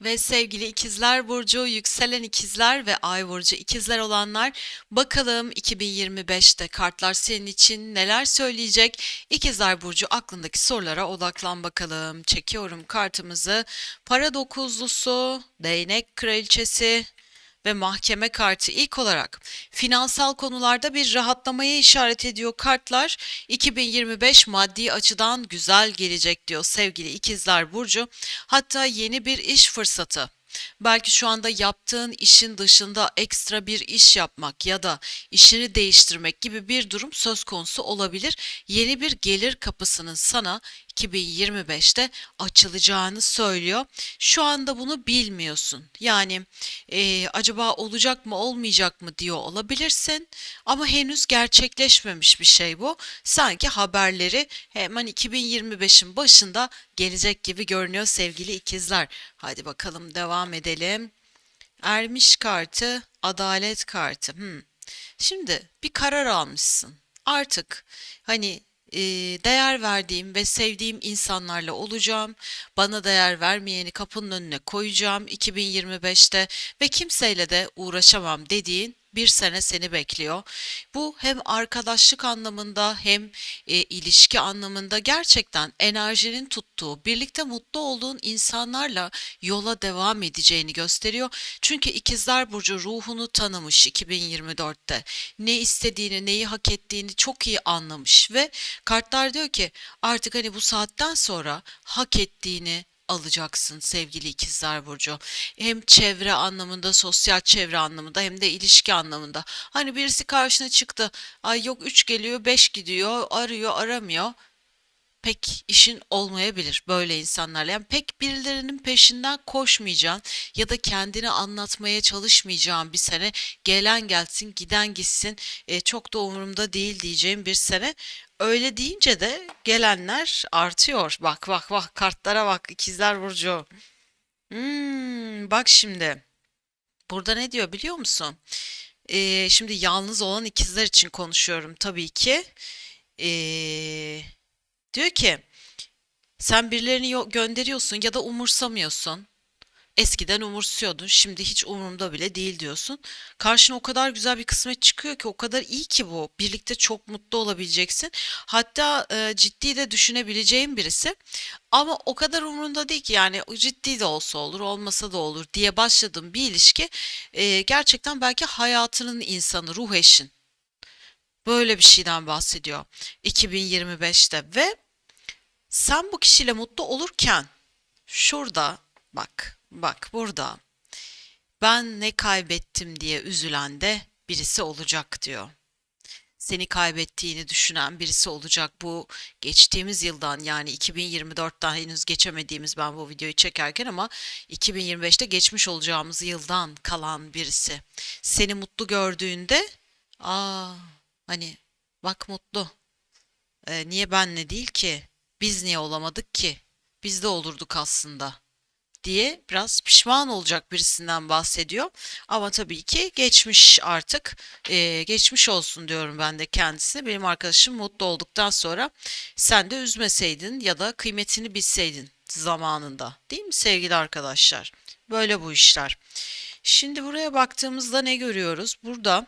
Ve sevgili ikizler burcu, yükselen ikizler ve ay burcu ikizler olanlar bakalım 2025'te kartlar senin için neler söyleyecek? İkizler burcu aklındaki sorulara odaklan bakalım. Çekiyorum kartımızı. Para dokuzlusu, değnek kraliçesi, ve mahkeme kartı ilk olarak finansal konularda bir rahatlamaya işaret ediyor kartlar. 2025 maddi açıdan güzel gelecek diyor sevgili ikizler burcu. Hatta yeni bir iş fırsatı Belki şu anda yaptığın işin dışında ekstra bir iş yapmak ya da işini değiştirmek gibi bir durum söz konusu olabilir. Yeni bir gelir kapısının sana 2025'te açılacağını söylüyor. Şu anda bunu bilmiyorsun. Yani e, acaba olacak mı olmayacak mı diyor olabilirsin. Ama henüz gerçekleşmemiş bir şey bu. Sanki haberleri hemen 2025'in başında gelecek gibi görünüyor sevgili ikizler. Hadi bakalım devam edelim. Ermiş kartı, adalet kartı. Hmm. Şimdi bir karar almışsın. Artık hani değer verdiğim ve sevdiğim insanlarla olacağım. Bana değer vermeyeni kapının önüne koyacağım 2025'te ve kimseyle de uğraşamam dediğin bir sene seni bekliyor. Bu hem arkadaşlık anlamında hem e, ilişki anlamında gerçekten enerjinin tuttuğu, birlikte mutlu olduğun insanlarla yola devam edeceğini gösteriyor. Çünkü İkizler Burcu ruhunu tanımış 2024'te. Ne istediğini, neyi hak ettiğini çok iyi anlamış ve kartlar diyor ki artık hani bu saatten sonra hak ettiğini alacaksın sevgili ikizler burcu. Hem çevre anlamında, sosyal çevre anlamında hem de ilişki anlamında. Hani birisi karşına çıktı. Ay yok 3 geliyor, 5 gidiyor, arıyor, aramıyor pek işin olmayabilir böyle insanlarla. Yani pek birilerinin peşinden koşmayacağın ya da kendini anlatmaya çalışmayacağın bir sene gelen gelsin giden gitsin e, çok da umurumda değil diyeceğim bir sene. Öyle deyince de gelenler artıyor. Bak bak bak kartlara bak ikizler burcu. Hmm, bak şimdi burada ne diyor biliyor musun? E, şimdi yalnız olan ikizler için konuşuyorum tabii ki. Eee Diyor ki sen birilerini yo- gönderiyorsun ya da umursamıyorsun. Eskiden umursuyordun, şimdi hiç umurumda bile değil diyorsun. Karşına o kadar güzel bir kısmet çıkıyor ki o kadar iyi ki bu. Birlikte çok mutlu olabileceksin. Hatta e, ciddi de düşünebileceğin birisi. Ama o kadar umurunda değil ki yani ciddi de olsa olur, olmasa da olur diye başladığım bir ilişki e, gerçekten belki hayatının insanı, ruh eşin. Böyle bir şeyden bahsediyor 2025'te ve sen bu kişiyle mutlu olurken şurada bak bak burada ben ne kaybettim diye üzülen de birisi olacak diyor. Seni kaybettiğini düşünen birisi olacak bu geçtiğimiz yıldan yani 2024'ten henüz geçemediğimiz ben bu videoyu çekerken ama 2025'te geçmiş olacağımız yıldan kalan birisi. Seni mutlu gördüğünde aa Hani bak mutlu. Ee, niye benle değil ki? Biz niye olamadık ki? Biz de olurduk aslında diye biraz pişman olacak birisinden bahsediyor. Ama tabii ki geçmiş artık. Ee, geçmiş olsun diyorum ben de kendisine. Benim arkadaşım mutlu olduktan sonra sen de üzmeseydin ya da kıymetini bilseydin zamanında. Değil mi sevgili arkadaşlar? Böyle bu işler. Şimdi buraya baktığımızda ne görüyoruz? Burada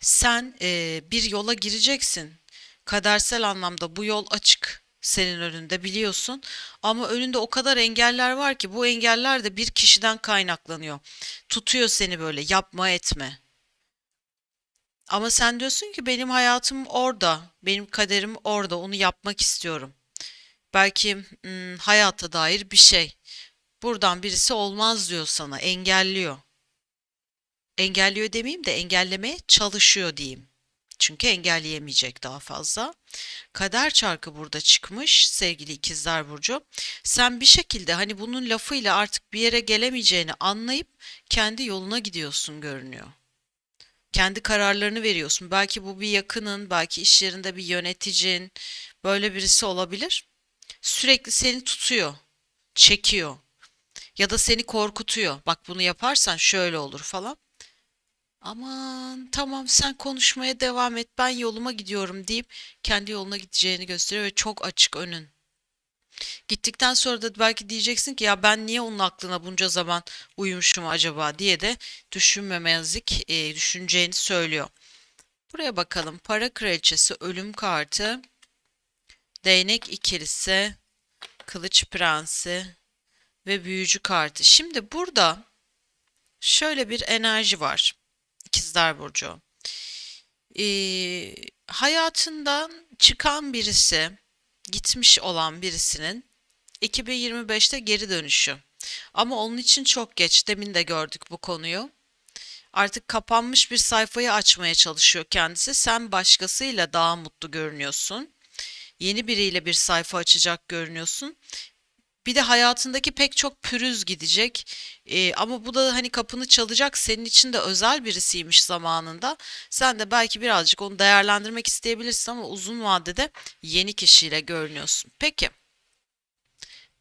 sen e, bir yola gireceksin. Kadersel anlamda bu yol açık senin önünde biliyorsun. Ama önünde o kadar engeller var ki bu engeller de bir kişiden kaynaklanıyor. Tutuyor seni böyle yapma etme. Ama sen diyorsun ki benim hayatım orada, benim kaderim orada, onu yapmak istiyorum. Belki hmm, hayata dair bir şey. Buradan birisi olmaz diyor sana, engelliyor engelliyor demeyeyim de engellemeye çalışıyor diyeyim. Çünkü engelleyemeyecek daha fazla. Kader çarkı burada çıkmış sevgili ikizler burcu. Sen bir şekilde hani bunun lafıyla artık bir yere gelemeyeceğini anlayıp kendi yoluna gidiyorsun görünüyor. Kendi kararlarını veriyorsun. Belki bu bir yakının, belki iş yerinde bir yöneticin, böyle birisi olabilir. Sürekli seni tutuyor, çekiyor ya da seni korkutuyor. Bak bunu yaparsan şöyle olur falan. Aman tamam sen konuşmaya devam et ben yoluma gidiyorum deyip kendi yoluna gideceğini gösteriyor ve çok açık önün. Gittikten sonra da belki diyeceksin ki ya ben niye onun aklına bunca zaman uymuşum acaba diye de düşünmemezlik e, düşüneceğini söylüyor. Buraya bakalım. Para kraliçesi, ölüm kartı, değnek ikilisi, kılıç prensi ve büyücü kartı. Şimdi burada şöyle bir enerji var. İkizler Burcu. Ee, hayatından çıkan birisi, gitmiş olan birisinin 2025'te geri dönüşü. Ama onun için çok geç. Demin de gördük bu konuyu. Artık kapanmış bir sayfayı açmaya çalışıyor kendisi. Sen başkasıyla daha mutlu görünüyorsun. Yeni biriyle bir sayfa açacak görünüyorsun. Bir de hayatındaki pek çok pürüz gidecek. Ee, ama bu da hani kapını çalacak senin için de özel birisiymiş zamanında. Sen de belki birazcık onu değerlendirmek isteyebilirsin ama uzun vadede yeni kişiyle görünüyorsun. Peki.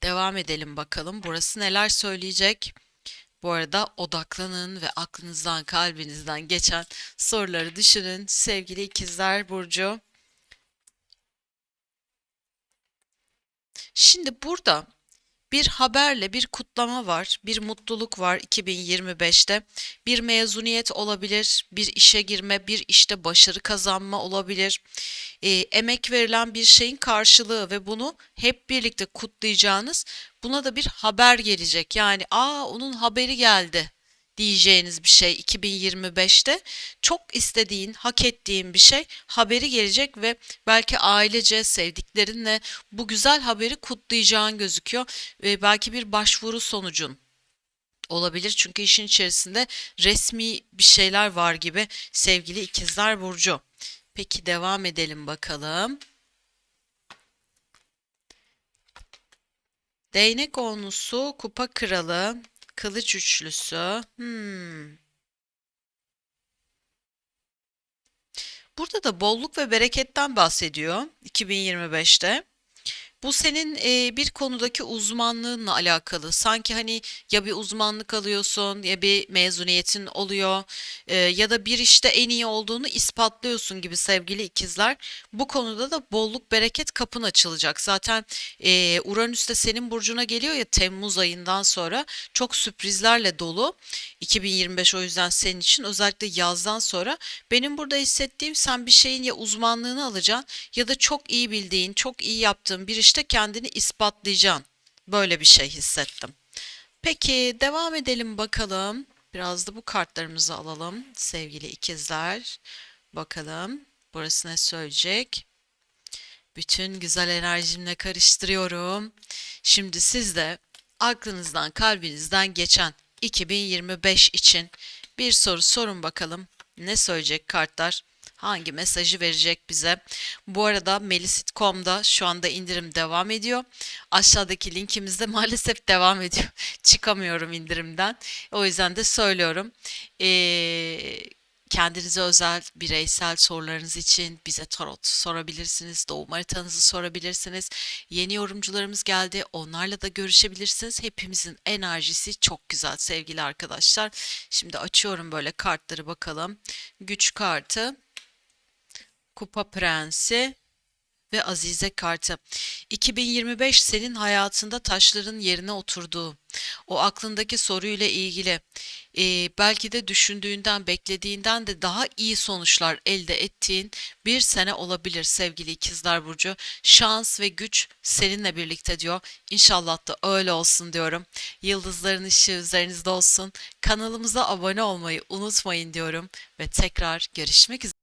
Devam edelim bakalım. Burası neler söyleyecek? Bu arada odaklanın ve aklınızdan, kalbinizden geçen soruları düşünün. Sevgili ikizler Burcu. Şimdi burada bir haberle bir kutlama var, bir mutluluk var 2025'te. Bir mezuniyet olabilir, bir işe girme, bir işte başarı kazanma olabilir. E, emek verilen bir şeyin karşılığı ve bunu hep birlikte kutlayacağınız, buna da bir haber gelecek. Yani aa onun haberi geldi diyeceğiniz bir şey 2025'te çok istediğin, hak ettiğin bir şey haberi gelecek ve belki ailece, sevdiklerinle bu güzel haberi kutlayacağın gözüküyor ve belki bir başvuru sonucun olabilir çünkü işin içerisinde resmi bir şeyler var gibi sevgili ikizler burcu. Peki devam edelim bakalım. Değnek onlusu, kupa kralı, Kılıç üçlüsü. Hmm. Burada da bolluk ve bereketten bahsediyor 2025'te. Bu senin e, bir konudaki uzmanlığınla alakalı. Sanki hani ya bir uzmanlık alıyorsun ya bir mezuniyetin oluyor e, ya da bir işte en iyi olduğunu ispatlıyorsun gibi sevgili ikizler. Bu konuda da bolluk bereket kapın açılacak. Zaten e, Uranüs de senin burcuna geliyor ya Temmuz ayından sonra çok sürprizlerle dolu. 2025 o yüzden senin için özellikle yazdan sonra benim burada hissettiğim sen bir şeyin ya uzmanlığını alacaksın ya da çok iyi bildiğin, çok iyi yaptığın bir işte kendini ispatlayacaksın. Böyle bir şey hissettim. Peki devam edelim bakalım. Biraz da bu kartlarımızı alalım sevgili ikizler. Bakalım burası ne söyleyecek? Bütün güzel enerjimle karıştırıyorum. Şimdi siz de aklınızdan, kalbinizden geçen 2025 için bir soru sorun bakalım. Ne söyleyecek kartlar? Hangi mesajı verecek bize. Bu arada Melisit.com'da şu anda indirim devam ediyor. Aşağıdaki linkimizde maalesef devam ediyor. Çıkamıyorum indirimden. O yüzden de söylüyorum. Ee, kendinize özel bireysel sorularınız için bize tarot sorabilirsiniz. Doğum haritanızı sorabilirsiniz. Yeni yorumcularımız geldi. Onlarla da görüşebilirsiniz. Hepimizin enerjisi çok güzel sevgili arkadaşlar. Şimdi açıyorum böyle kartları bakalım. Güç kartı Kupa Prensi ve Azize kartı. 2025 senin hayatında taşların yerine oturduğu, o aklındaki soruyla ilgili e, belki de düşündüğünden, beklediğinden de daha iyi sonuçlar elde ettiğin bir sene olabilir sevgili ikizler Burcu. Şans ve güç seninle birlikte diyor. İnşallah da öyle olsun diyorum. Yıldızların ışığı üzerinizde olsun. Kanalımıza abone olmayı unutmayın diyorum ve tekrar görüşmek üzere.